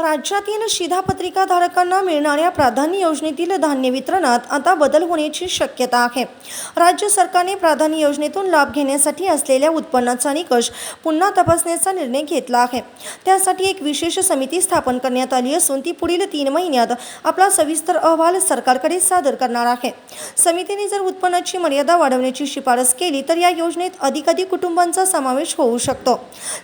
राज्यातील शिधापत्रिका धारकांना मिळणाऱ्या प्राधान्य योजनेतील धान्य वितरणात आता बदल होण्याची शक्यता आहे. राज्य सरकारने प्राधान्य योजनेतून लाभ घेण्यासाठी असलेल्या उत्पन्नाचा निकष पुन्हा तपासण्याचा निर्णय घेतला आहे. त्यासाठी एक विशेष समिती स्थापन करण्यात आली असून ती पुढील तीन महिन्यात आपला सविस्तर अहवाल सरकारकडे सादर करणार आहे. समितीने जर उत्पन्नाची मर्यादा वाढवण्याची शिफारस केली तर या योजनेत अधिकाधिक कुटुंबांचा समावेश होऊ शकतो.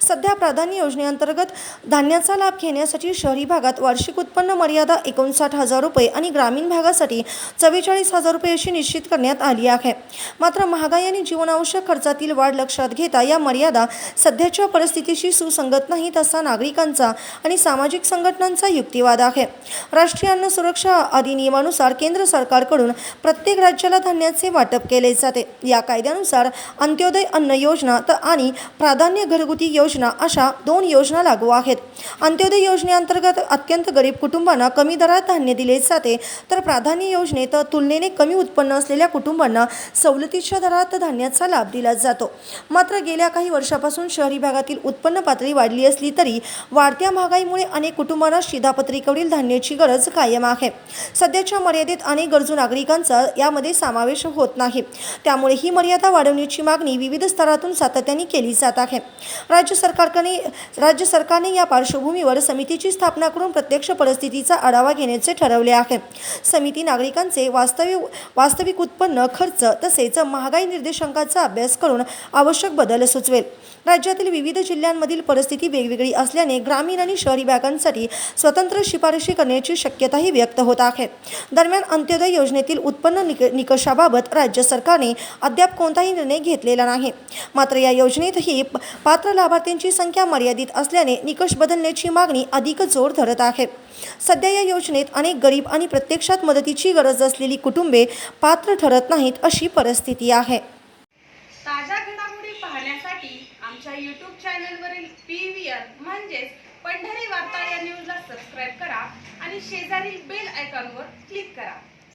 सध्या प्राधान्य योजनेअंतर्गत धान्याचा लाभ घेण्यासाठी शहरी भागात वार्षिक उत्पन्न मर्यादा एकोणसाठ हजार रुपये आणि ग्रामीण भागासाठी चव्वेचाळीस हजार रुपये अशी निश्चित करण्यात आली आहे. मात्र महागाई आणि जीवनावश्यक खर्चातील वाढ लक्षात घेता या मर्यादा सध्याच्या परिस्थितीशी सुसंगत नाहीत असा नागरिकांचा आणि सामाजिक संघटनांचा युक्तिवाद आहे. राष्ट्रीय अन्न सुरक्षा अधिनियमानुसार केंद्र सरकारकडून प्रत्येक राज्याला धान्याचे वाटप केले जाते. या कायद्यानुसार अंत्योदय अन्न योजना तर आणि प्राधान्य घरगुती योजना अशा दोन योजना लागू आहेत. अंत्योदय योजनेअंतर्गत अत्यंत गरीब कुटुंबांना कमी दरात धान्य दिले जाते. तर प्राधान्य योजनेत तुलनेने कमी उत्पन्न असलेल्या कुटुंबांना सवलतीच्या दरात धान्याचा लाभ दिला जातो. मात्र गेल्या काही वर्षापासून शहरी भागातील उत्पन्न पातळी वाढली असली तरी वाढत्या महागाईमुळे अनेक कुटुंबांना शिधापत्रिकेवरील धान्याची गरज कायम आहे. सध्याच्या मर्यादेत अनेक गरजू नागरिकांचा यामध्ये समावेश होत नाही. त्यामुळे ही मर्यादा वाढवण्याची मागणी विविध स्तरातून सातत्याने केली जात आहे. राज्य सरकारने राज्य सरकारने या पार्श्वभूमीवर समितीची स्थापना करून प्रत्यक्ष परिस्थितीचा आढावा घेण्याचे ठरवले आहे. समिती नागरिकांचे वास्तविक वास्तविक उत्पन्न खर्च तसेच महागाई निर्देशांकाचा अभ्यास करून आवश्यक बदल सुचवेल. राज्यातील विविध जिल्ह्यांमधील परिस्थिती वेगवेगळी असल्याने ग्रामीण आणि शहरी बँकांसाठी स्वतंत्र शिफारशी करण्याची शक्यताही व्यक्त होत आहे. दरम्यान अंत्योदय योजनेतील उत्पन्न निक निकषाबाबत राज्य सरकारने अद्याप कोणताही निर्णय घेतलेला नाही. मात्र या योजनेतही पात्र लाभार्थ्यांची संख्या मर्यादित असल्याने निकष बदलण्याची मागणी अधिक जोर धरत आहे. सध्या या योजनेत अनेक गरीब आणि प्रत्यक्षात मदतीची गरज असलेली कुटुंबे पात्र ठरत नाहीत अशी परिस्थिती आहे. ताज्या घडामोडी पाहण्यासाठी आमच्या यूट्यूब चॅनलवरील पी व्ही आर म्हणजेच पंढरी वार्ता या न्यूजला सबस्क्राईब करा आणि शेजारील बेल आयकॉनवर क्लिक करा.